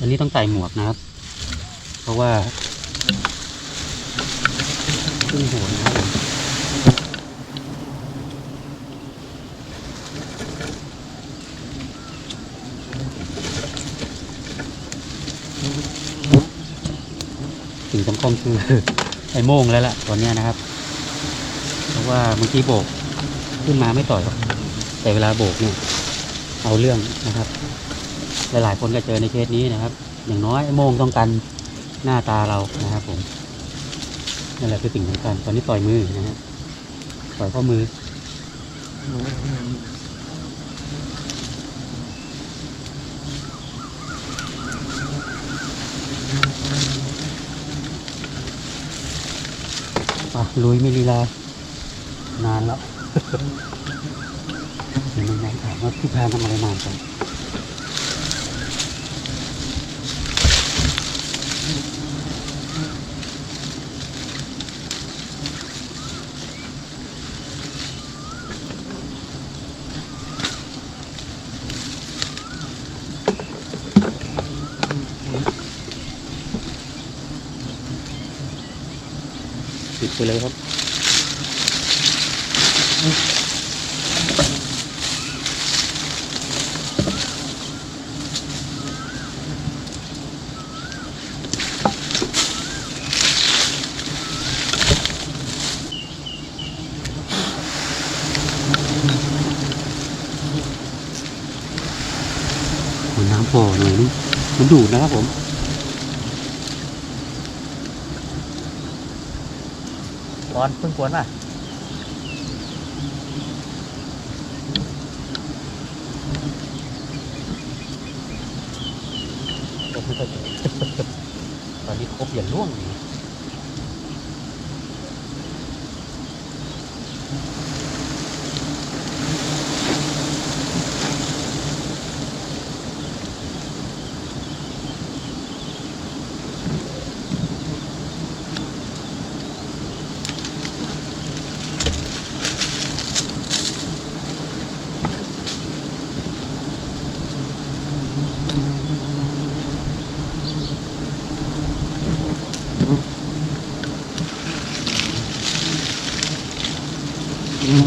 อันนี้ต้องใส่หมวกนะครับ เพราะว่าขึ้นโหนนะครับสิ่งสำคัญคือไอ้โม่งแล้วล่ะตอนนี้นะครับ เพราะว่าเมื่อกี้โบกขึ้นมาไม่ต่อยหรอกแต่เวลาโบกเนี่ยเอาเรื่องนะครับ หลายๆคนก็เจอในเคสนี้นะครับ อย่างน้อยโมงต้องกันหน้าตาเรานะครับผมนั่นแหละคือสิ่งสำคัญตอนนี้ต่อยมือนะฮะต่อยข้อมืออะลุยไม่ลีลานานแล้วเดี๋ยวน้องๆถามว่าพี่พาทำอะไรนานจัง ปิดไปเลยครับน้ำพอหน่อยนี่มันดูดนะครับผม อนเพิ่งกวนป่ะตอนนี้ครบอย่าล่วงอยู่ ยี่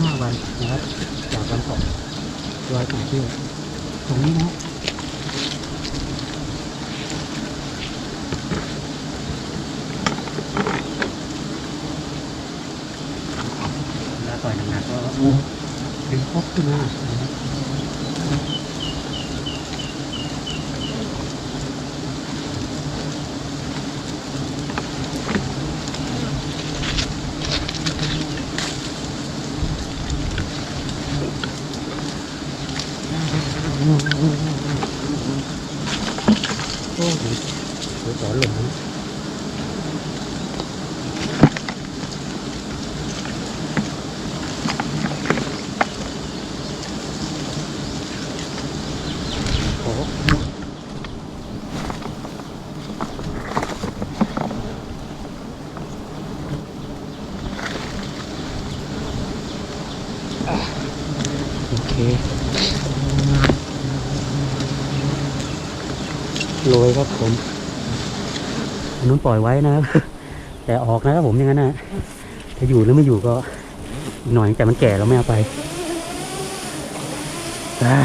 ห้าวันนะครับ จากวันก่อนรอยต่างเที่ยวตรงนี้นะแล้วต่อยหนักๆก็ ดึงครบขึ้นมานะครับโอ้โหเดี๋ยวสอนหล่นนะโอ้โหอะโอเค โรยครับผมอันนู้นปล่อยไว้นะครับ แต่ออกนะครับผมอย่างนั้นนะถ้าอยู่หรือไม่อยู่ก็อีกหน่อยแต่มันแก่เราไม่เอาไปอะ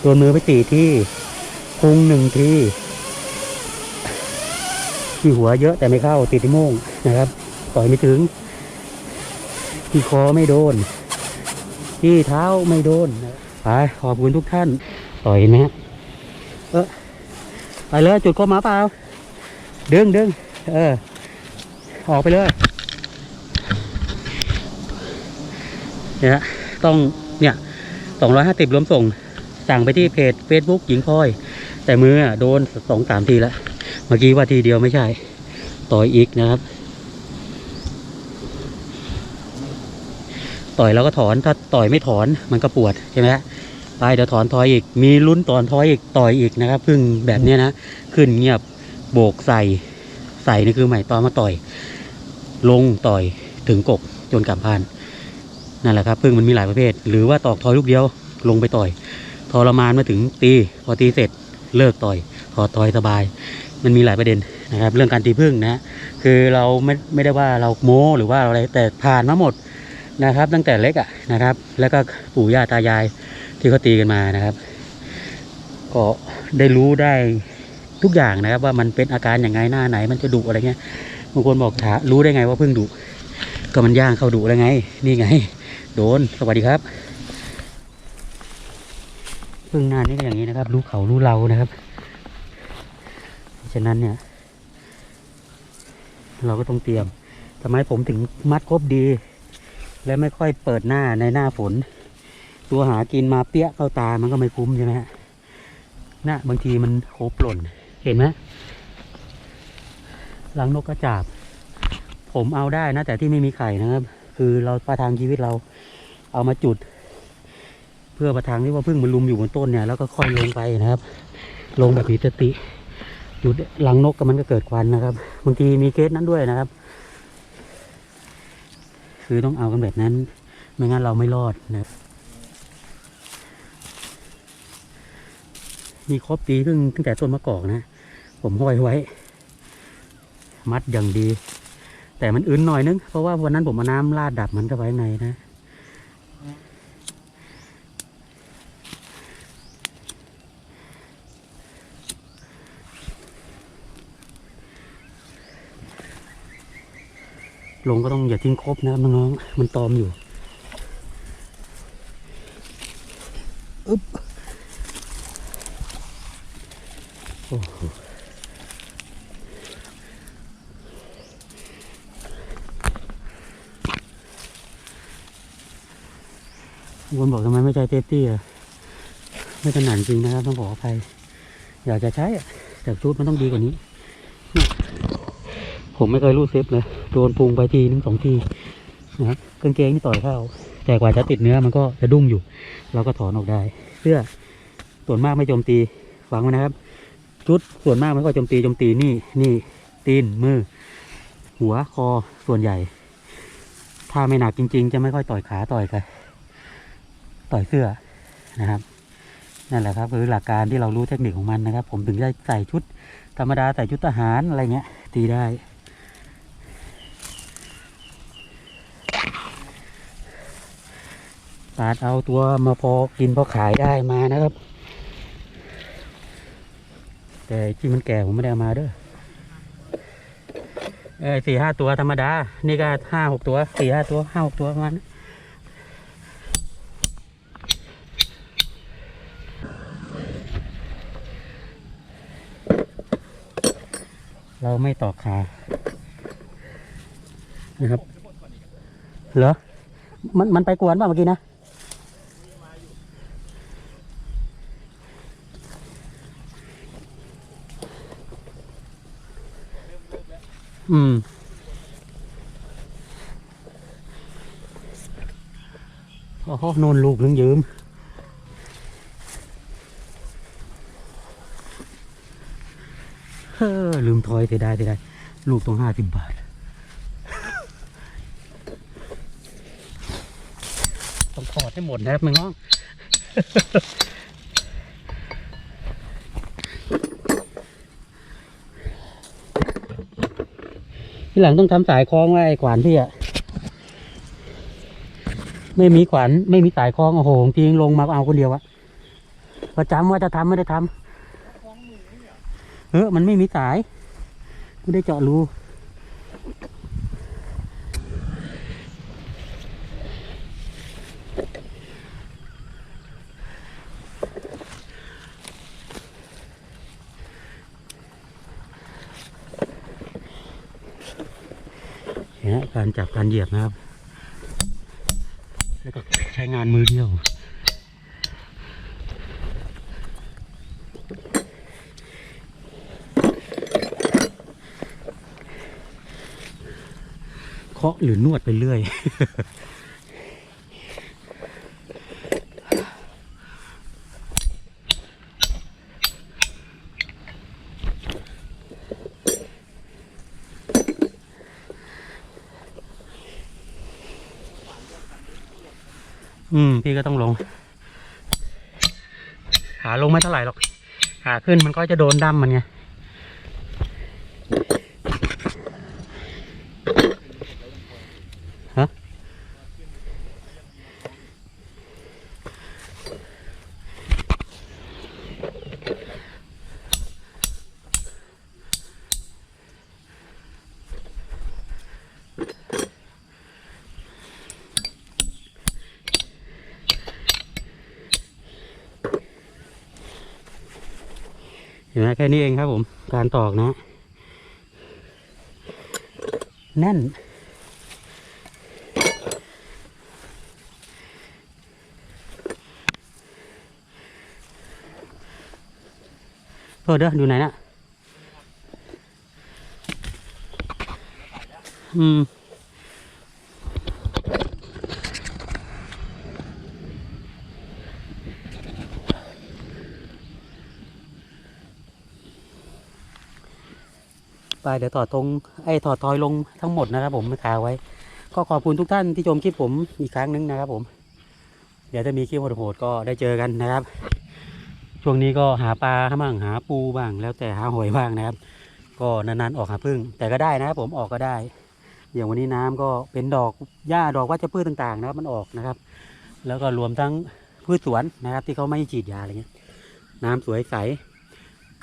โดนมือไปตีที่พุงหนึ่งที่ที่หัวเยอะแต่ไม่เข้าติดที่โม่งนะครับ ต่อยไม่ถึง ที่คอไม่โดน ที่เท้าไม่โดนไปขอบคุณทุกท่าน ต่อยนะเออ ไปเลยจุดคอหมาเปล่าดึงดึงเออ ออกไปเลยเนี่ยฮะต้องเนี่ยสองร้อยห้าสิบรวมส่ง สั่งไปที่เพจ Facebook หญิงพลอย แต่มือโดนสองสามทีแล้ว เมื่อกี้ว่าทีเดียวไม่ใช่ ต่อยอีกนะครับ ต่อยแล้วก็ถอนถ้าต่อยไม่ถอนมันก็ปวดใช่ไหมฮะ ไปเดี๋ยวถอนถอยอีก มีลุ้นถอนถอยอีกต่อยอีกนะครับพึ่งแบบนี้นะขึ้นเงียบโบกใส่ใส่นี่คือใหม่ตอนมาต่อย ลงต่อยถึงกกจนกลับพานนั่นแหละครับพึ่งมันมีหลายประเภท หรือว่าตอกทอยลูกเดียวลงไปต่อยทรมานมาถึงตีพอตีเสร็จเลิกต่อยถอดต่อยสบาย มันมีหลายประเด็นนะครับ เรื่องการตีพึ่งนะคือเราไม่ไม่ได้ว่าเราโม้หรือว่าอะไรแต่ผ่านมาหมดนะครับ ตั้งแต่เล็กอะนะครับ แล้วก็ปู่ย่าตายาย ที่เขาตีกันมานะครับ ก็ได้รู้ได้ทุกอย่างนะครับ ว่ามันเป็นอาการอย่างไงหน้าไหน มันจะดุอะไรเงี้ยบางคนบอกถารู้ได้ไงว่าเพึ่งดุก็มันย่างเข้าดุแล้วไง นี่ไง โดนสวัสดีครับพึ่งหน้านี่ก็อย่างนี้นะครับ รู้เขารู้เรานะครับฉะนั้นเนี่ย เราก็ต้องเตรียมทำไมผมถึงมัดครบดี และไม่ค่อยเปิดหน้าในหน้าฝน ตัวหากินมาเปี้ยเข้าตามันก็ไม่คุ้มใช่ไหมฮะน่ะบางทีมันโคบล่น เห็นไหมรังนกกระจาบ ผมเอาได้นะ แต่ที่ไม่มีไข่นะครับ คือเราประทังชีวิตเราเอามาจุด เพื่อประทังที่ว่าพึ่งมันลุมอยู่บนต้นเนี่ย แล้วก็ค่อยลงไปนะครับ ลงแบบมีสติ จุดรังนกก็มันก็เกิดควันนะครับ บางทีมีเคสนั้นด้วยนะครับ คือต้องเอากันแบบนั้น ไม่งั้นเราไม่รอดนะครับ มีครบตีตั้งตั้งแต่ต้นมะกอกนะ ผมห้อยไว้ มัดอย่างดี แต่มันอื่นหน่อยนึง เพราะว่าวันนั้นผมเอาน้ำราดดับมันเข้าไปข้ในนะลงก็ต้องอย่าทิ้งครบนะครับน้องๆมันตอมอยู่อึ๊บ โอ้โหวนบอกทำไมไม่ใจเซฟตี้อะไม่ถนัดจริงนะครับ ต้องขออภัยอยากจะใช้อะแต่ชุดมันต้องดีกว่านี้ ผมไม่เคยรูดซิปเลยโดนพุงไปทีนึงสองทีนะครับกางเกงนี่ต่อยเข้า แต่กว่าจะติดเนื้อมันก็จะดุ้งอยู่ เราก็ถอนออกได้ เสื้อส่วนมากไม่โจมตีฟังไว้นะครับ ชุดส่วนมากไม่ค่อยโจมตีโจมตีนี่นี่ตีนมือ หัวคอส่วนใหญ่ ถ้าไม่หนักจริง ๆ จะไม่ค่อยต่อยขาต่อยกันต่อยเสื้อนะครับนั่นแหละครับคือหลักการที่เรารู้เทคนิคของมันนะครับ ผมถึงได้ใส่ชุด ธรรมดาใส่ชุดทหารอะไรเงี้ย ตีได้ปาดเอาตัวมาพอกินพอขายได้มานะครับ แต่ที่มันแก่ผมไม่ได้เอามาเด้อเออสี่ห้าตัวธรรมดา นี่ก็ห้าหกตัวสี่ห้าตัวห้าหกตัวประมาณนั้นเราไม่ตอกขา นะครับ เหรอ มันมันไปกวนป่ะเมื่อกี้นะ อืม โอ้โหนนลูกนึงยืมเฮ้อลืมทอยเสียดายเสียดายลูกต้องห้าสิบบาท ต้องถอดให้หมดนะครับมึงน้อง ที่หลังต้องทำสายคล้องไว้ไอ้ขวานพี่อะไม่มีขวานไม่มีสายคล้องโอ้โหจริงลงมาเอาคนเดียวอะประจำว่าจะทำไม่ได้ทำเออมันไม่มีสายไม่ได้เจาะรูเนี่ยการ จับการเหยียบนะครับ แล้วก็ใช้งานมือเดียว เคาะหรือนวดไปเรื่อย อืม พี่ก็ต้องลง ขาลงไม่เท่าไหร่หรอก ขาขึ้นมันก็จะโดนดั้มมันไง เห็นไหมแค่นี้เองครับผม การตอกนะ แน่น โทษเด้อดูไหนน่ะอืม เดี๋ยวต่อตรงไอ้ถอดทอยลงทั้งหมดนะครับ ผมไม่คาไว้ ก็ขอบคุณทุกท่านที่ชมคลิปผมอีกครั้งหนึงนะครับ ผม เดี๋ยวจะมีคลิปโหดๆก็ได้เจอกันนะครับ ช่วงนี้ก็หาปลาบ้างหาปูบ้าง แล้วแต่หาหอยบ้างนะครับ ก็นานๆออกหาพึ่ง แต่ก็ได้นะครับ ผมออกก็ได้ อย่างวันนี้น้ำก็เป็นดอกหญ้าดอกวัชพืชต่างๆ นะครับ มันออกนะครับ แล้วก็รวมทั้งพืชสวนนะครับ ที่เขาไม่ฉีดยาอะไรเงี้ยน้ำสวยใส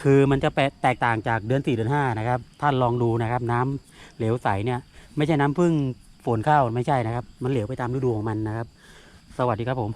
คือมันจะแตกต่างจากเดือนสี่เดือนห้านะครับ ท่านลองดูนะครับ น้ำเหลวใสเนี่ย ไม่ใช่น้ำพึ่งฝนเข้าไม่ใช่นะครับ มันเหลวไปตามฤดูของมันนะครับ สวัสดีครับผม